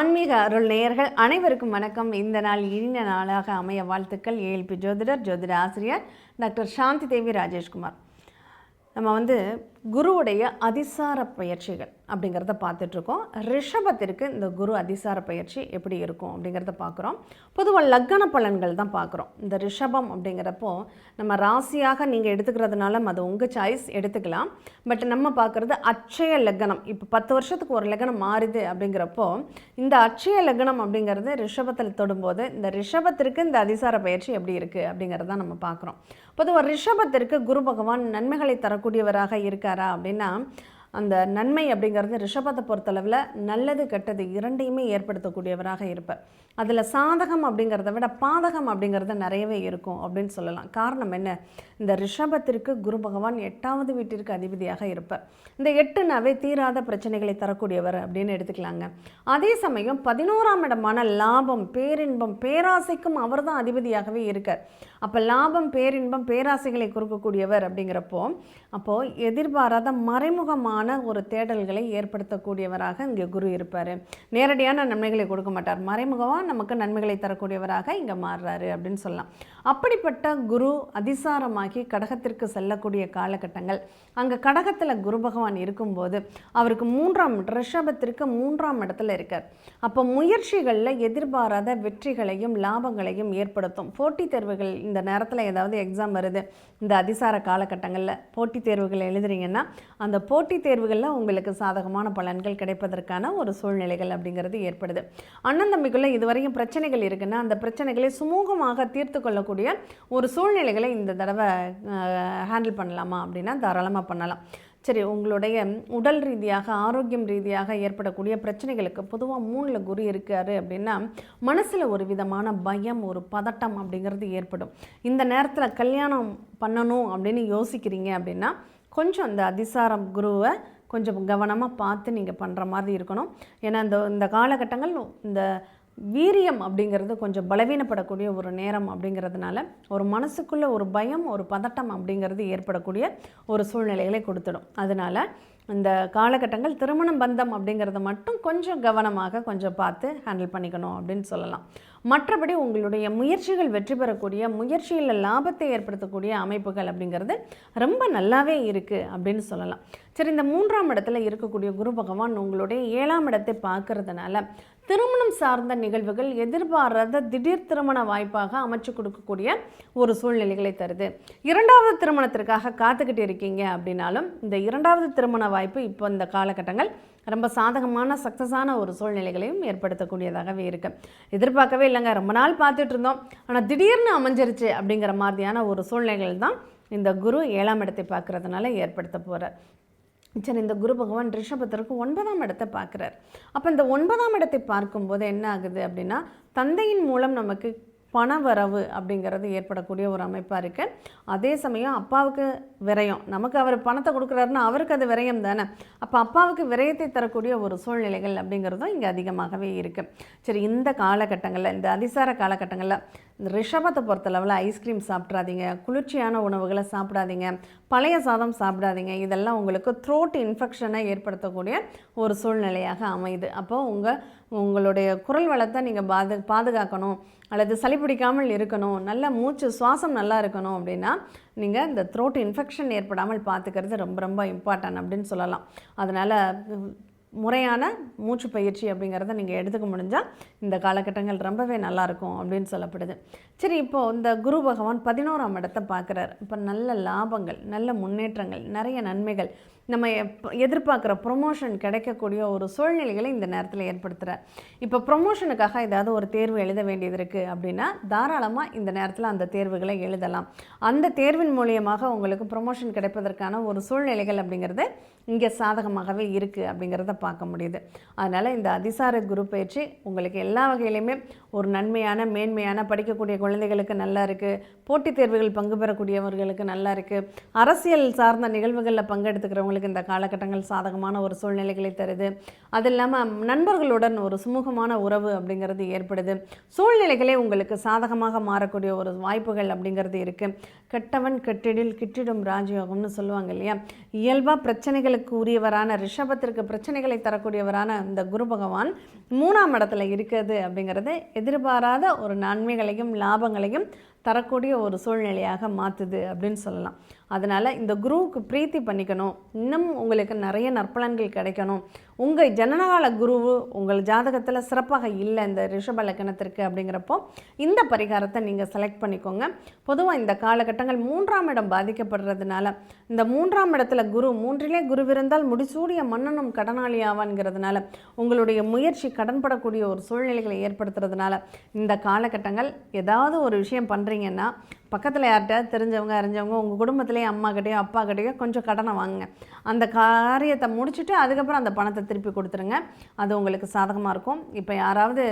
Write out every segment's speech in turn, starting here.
ஆன்மீக அருள் நேயர்கள் அனைவருக்கும் வணக்கம். இந்த நாள் இனிய நாளாக அமைய வாழ்த்துக்கள். ஏஎல்பி ஜோதிடர் ஜோதிட ஆசிரியர் டாக்டர் சாந்தி தேவி ராஜேஷ்குமார். நம்ம வந்து குருவுடைய அதிசார பயிற்சிகள் அப்படிங்கிறத பார்த்துட்ருக்கோம். ரிஷபத்திற்கு இந்த குரு அதிசார பயிற்சி எப்படி இருக்கும் அப்படிங்கிறத பார்க்குறோம். பொதுவாக லக்கண பலன்கள் தான் பார்க்குறோம். இந்த ரிஷபம் அப்படிங்கிறப்போ நம்ம ராசியாக நீங்கள் எடுத்துக்கிறதுனால அது உங்கள் சாய்ஸ் எடுத்துக்கலாம். பட் நம்ம பார்க்குறது அச்சய லக்னம். இப்போ பத்து வருஷத்துக்கு ஒரு லக்னம் மாறுது அப்படிங்கிறப்போ இந்த அச்சய லக்னம் அப்படிங்கிறது ரிஷபத்தில் தொடும்போது இந்த ரிஷபத்திற்கு இந்த அதிசார பயிற்சி எப்படி இருக்குது அப்படிங்கிறத நம்ம பார்க்குறோம். பொதுவாக ரிஷபத்திற்கு குரு பகவான் நன்மைகளை தரக்கூடியவராக இருக்கார் அப்படின்னா அந்த நன்மை அப்படிங்கிறது ரிஷபத்தை பொறுத்தளவில் நல்லது கெட்டது இரண்டையுமே ஏற்படுத்தக்கூடியவராக இருப்பார். அதில் சாதகம் அப்படிங்கிறத விட பாதகம் அப்படிங்கிறது நிறையவே இருக்கும் அப்படின்னு சொல்லலாம். காரணம் என்ன? இந்த ரிஷபத்திற்கு குரு பகவான் எட்டாவது வீட்டிற்கு அதிபதியாக இருப்பார். இந்த எட்டுனாவே தீராத பிரச்சனைகளை தரக்கூடியவர் அப்படின்னு எடுத்துக்கலாங்க. அதே சமயம் பதினோராம் இடமான லாபம் பேரின்பம் பேராசைக்கும் அவர் தான் அதிபதியாகவே இருக்கார். அப்போ லாபம் பேரின்பம் பேராசைகளை கொடுக்கக்கூடியவர் அப்படிங்கிறப்போ அப்போது எதிர்பாராத மறைமுகமான ஒரு தேடல்களை ஏற்படுத்தக்கூடியவராக இங்கே குரு இருப்பார். நேரடியான நன்மைகளை கொடுக்க மாட்டார். மறைமுகமாக நமக்கு நன்மைகளை தரக்கூடியவராக இங்கே மாறுறாரு அப்படின்னு சொல்லலாம். அப்படிப்பட்ட குரு அதிசாரமாகி கடகத்திற்கு செல்லக்கூடிய காலகட்டங்கள். அங்கே கடகத்தில் குரு பகவான் இருக்கும்போது அவருக்கு மூன்றாம் ரிஷபத்திற்கு மூன்றாம் இடத்துல இருக்கார். அப்போ முயற்சிகளில் எதிர்பாராத வெற்றிகளையும் லாபங்களையும் ஏற்படுத்தும். போட்டித் தேர்வுகள் இந்த நேரத்தில் ஏதாவது எக்ஸாம் வருது இந்த அதிசார காலகட்டங்களில் போட்டித் தேர்வுகள் எழுதுறீங்கன்னா அந்த போட்டித் தேர்வுகளில் உங்களுக்கு சாதகமான பலன்கள் கிடைப்பதற்கான ஒரு சூழ்நிலைகள் அப்படிங்கிறது ஏற்படுது. அண்ணன் தம்பிக்குள்ளே இதுவரையும் பிரச்சனைகள் இருக்குன்னா அந்த பிரச்சனைகளை சுமூகமாக தீர்த்து கொள்ளக்கூடிய ஒரு சூழ்நிலைகளை இந்த தடவை ஹேண்டில் பண்ணலாமா அப்படின்னா தாராளமாக பண்ணலாம். சரி உங்களுடைய உடல் ரீதியாக ஆரோக்கியம் ரீதியாக ஏற்படக்கூடிய பிரச்சனைகளுக்கு பொதுவாக மூணில் குரு இருக்காரு அப்படின்னா மனசில் ஒரு விதமான பயம் ஒரு பதட்டம் அப்படிங்கிறது ஏற்படும். இந்த நேரத்தில் கல்யாணம் பண்ணணும் அப்படின்னு யோசிக்கிறீங்க அப்படின்னா கொஞ்சம் அந்த அதிசாரம் குருவை கொஞ்சம் கவனமாக பார்த்து நீங்கள் பண்ணுற மாதிரி இருக்கணும். ஏன்னா இந்த இந்த காலகட்டங்கள் இந்த வீரியம் அப்படிங்கிறது கொஞ்சம் பலவீனப்படக்கூடிய ஒரு நேரம் அப்படிங்கிறதுனால ஒரு மனசுக்குள்ளே ஒரு பயம் ஒரு பதட்டம் அப்படிங்கிறது ஏற்படக்கூடிய ஒரு சூழ்நிலைகளை கொடுத்துடும். அதனால் இந்த காலகட்டங்கள் திருமணம் பந்தம் அப்படிங்கிறத மட்டும் கொஞ்சம் கவனமாக கொஞ்சம் பார்த்து ஹேண்டில் பண்ணிக்கணும் அப்படின்னு சொல்லலாம். மற்றபடி உங்களுடைய முயற்சிகள் வெற்றி பெறக்கூடிய முயற்சியில் லாபத்தை ஏற்படுத்தக்கூடிய அமைப்புகள் அப்படிங்கிறது ரொம்ப நல்லாவே இருக்குது அப்படின்னு சொல்லலாம். சரி இந்த மூன்றாம் இடத்துல இருக்கக்கூடிய குரு பகவான் உங்களுடைய ஏழாம் இடத்தை பார்க்கறதுனால திருமணம் சார்ந்த நிகழ்வுகள் எதிர்பாராத திடீர் திருமண வாய்ப்பாக அமைச்சு கொடுக்கக்கூடிய ஒரு சூழ்நிலைகளை தருது. இரண்டாவது திருமணத்திற்காக காத்துக்கிட்டு இருக்கீங்க அப்படின்னாலும் இந்த இரண்டாவது திருமண வாய்ப்பு இப்போ இந்த காலகட்டங்கள் ரொம்ப சாதகமான சக்ஸஸான ஒரு சூழ்நிலைகளையும் ஏற்படுத்தக்கூடியதாகவே இருக்குது எதிர்பார்க்கவே இல்லைங்க. ரொம்ப நாள் பார்த்துட்டு இருந்தோம். ஆனால் திடீர்னு அமைஞ்சிருச்சு அப்படிங்கிற மாதிரியான ஒரு சூழ்நிலைகள் தான் இந்த குரு ஏழாம் இடத்தை பார்க்கறதுனால ஏற்படுத்த போகிறார் சரி இந்த குரு பகவான் ரிஷபத்திற்கு ஒன்பதாம் இடத்தை பார்க்குறார். அப்போ இந்த ஒன்பதாம் இடத்தை பார்க்கும்போது என்ன ஆகுது அப்படின்னா தந்தையின் மூலம் நமக்கு பணவரவு அப்படிங்கிறது ஏற்படக்கூடிய ஒரு அமைப்பாக இருக்குது அதே சமயம் அப்பாவுக்கு விரயம். நமக்கு அவர் பணத்தை கொடுக்குறாருன்னா அவருக்கு அது விரயம் தானே. அப்போ அப்பாவுக்கு விரயத்தை தரக்கூடிய ஒரு சூழ்நிலைகள் அப்படிங்கிறதும் இங்கே அதிகமாகவே இருக்குது சரி இந்த காலகட்டங்களில் இந்த அதிசார காலகட்டங்களில் இந்த ரிஷபத்தை பொறுத்தளவில் ஐஸ்கிரீம் சாப்பிட்றாதீங்க. குளிர்ச்சியான உணவுகளை சாப்பிடாதீங்க. பழைய சாதம் சாப்பிடாதீங்க. இதெல்லாம் உங்களுக்கு த்ரோட் இன்ஃபெக்ஷனை ஏற்படுத்தக்கூடிய ஒரு சூழ்நிலையாக அமையுது. அப்போது உங்கள் உங்களுடைய குரல் வளத்தை நீங்கள் பாது பாதுகாக்கணும். அல்லது சளி பிடிக்காமல் இருக்கணும். நல்ல மூச்சு சுவாசம் நல்லா இருக்கணும் அப்படின்னா நீங்கள் இந்த த்ரோட் இன்ஃபெக்ஷன் ஏற்படாமல் பார்த்துக்கிறது ரொம்ப ரொம்ப இம்பார்ட்டன்ட் அப்படின்னு சொல்லலாம். அதனால் முறையான மூச்சு பயிற்சி அப்படிங்கிறத நீங்கள் எடுத்துக்க முடிஞ்சால் இந்த காலகட்டங்கள் ரொம்பவே நல்லாயிருக்கும் அப்படின்னு சொல்லப்படுது. சரி இப்போது இந்த குரு பகவான் பதினோராம் இடத்தை பார்க்குறாரு. இப்போ நல்ல லாபங்கள் நல்ல முன்னேற்றங்கள் நிறைய நன்மைகள் நம்ம எப் எதிர்பார்க்குற ப்ரொமோஷன் கிடைக்கக்கூடிய ஒரு சூழ்நிலைகளை இந்த நேரத்தில் ஏற்படுத்துகிறார் இப்போ ப்ரொமோஷனுக்காக ஏதாவது ஒரு தேர்வு எழுத வேண்டியது இருக்குது அப்படின்னா தாராளமாக இந்த நேரத்தில் அந்த தேர்வுகளை எழுதலாம். அந்த தேர்வின் மூலியமாக உங்களுக்கு ப்ரொமோஷன் கிடைப்பதற்கான ஒரு சூழ்நிலைகள் அப்படிங்கிறது இங்கே சாதகமாகவே இருக்குது அப்படிங்கிறத பார்க்க முடியுது. அதனால் இந்த அதிசார குரு பயிற்சி உங்களுக்கு எல்லா வகையிலையுமே ஒரு நன்மையான மேன்மையான படிக்கக்கூடிய குழந்தைகளுக்கு நல்லா இருக்குது போட்டித் தேர்வுகள் பங்கு பெறக்கூடியவர்களுக்கு நல்லா இருக்குது அரசியல் சார்ந்த நிகழ்வுகளில் பங்கெடுத்துக்கிறவங்களுக்கு இந்த காலகட்டங்கள் சாதகமான ஒரு சூழ்நிலைகளை தருது. அது இல்லாமல் நண்பர்களுடன் ஒரு சுமூகமான உறவு அப்படிங்கிறது ஏற்படுது. சூழ்நிலைகளே உங்களுக்கு சாதகமாக மாறக்கூடிய ஒரு வாய்ப்புகள் அப்படிங்கிறது இருக்குது கெட்டவன் கெட்டிடில் கிட்டிடும் ராஜயோகம்னு சொல்லுவாங்க இல்லையா? இயல்பாக பிரச்சனைகளுக்கு உரியவரான ரிஷபத்திற்கு பிரச்சனைகள் தரக்கூடியவரான இந்த குரு பகவான் மூணாம் இடத்துல இருக்கிறது அப்படிங்கிறது எதிர்பாராத ஒரு நன்மைகளையும் லாபங்களையும் தரக்கூடிய ஒரு சூழ்நிலையாக மாற்றுது அப்படின்னு சொல்லலாம். அதனால் இந்த குருவுக்கு பிரீத்தி பண்ணிக்கணும். இன்னும் உங்களுக்கு நிறைய நற்பலன்கள் கிடைக்கணும். உங்கள் ஜனனகால குருவு உங்கள் ஜாதகத்தில் சிறப்பாக இல்லை இந்த ரிஷப லக்கணத்திற்கு அப்படிங்கிறப்போ இந்த பரிகாரத்தை நீங்கள் செலக்ட் பண்ணிக்கோங்க. பொதுவாக இந்த காலகட்டங்கள் மூன்றாம் இடம் பாதிக்கப்படுறதுனால இந்த மூன்றாம் இடத்துல குரு மூன்றிலே குரு இருந்தால் முடிசூடிய மன்னனும் கடனாளி ஆவான்ங்கிறதுனால உங்களுடைய முயற்சி கடன்படக்கூடிய ஒரு சூழ்நிலைகளை ஏற்படுத்துறதுனால இந்த காலகட்டங்கள் ஏதாவது ஒரு விஷயம் பண்ணுறீங்கன்னா பக்கத்தில் யார்கிட்ட தெரிஞ்சவங்க அறிஞ்சவங்க உங்கள் குடும்பத்துலேயும் அம்மாக்கிட்டேயோ அப்பாக்கிட்டேயோ கொஞ்சம் கடனை வாங்குங்க. அந்த காரியத்தை முடிச்சுட்டு அதுக்கப்புறம் அந்த பணத்தை திருப்பி கொடுத்துருங்க. அது உங்களுக்கு சாதகமாக இருக்கும். இப்போ யாராவது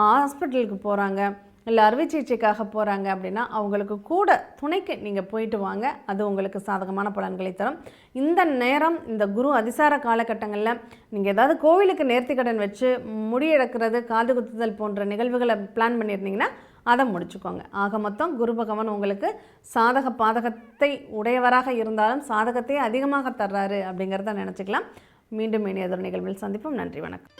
ஹாஸ்பிட்டலுக்கு போகிறாங்க இல்லை அறுவை சிகிச்சைக்காக போகிறாங்க அப்படின்னா அவங்களுக்கு கூட துணைக்கு நீங்கள் போயிட்டு வாங்க. அது உங்களுக்கு சாதகமான பலன்களை தரும். இந்த நேரம் இந்த குரு அதிசார காலகட்டங்களில் நீங்கள் ஏதாவது கோவிலுக்கு நேர்த்திக்கடன் வச்சு முடியெடுக்கிறது காது குத்துதல் போன்ற நிகழ்வுகளை பிளான் பண்ணியிருந்தீங்கன்னா அதை முடிச்சுக்கோங்க. ஆக மொத்தம் குரு பகவான் உங்களுக்கு சாதக பாதகத்தை உடையவராக இருந்தாலும் சாதகத்தை அதிகமாக தர்றாரு அப்படிங்கிறத நினச்சிக்கலாம். மீண்டும் இனி நிகழ்வில் சந்திப்போம். நன்றி வணக்கம்.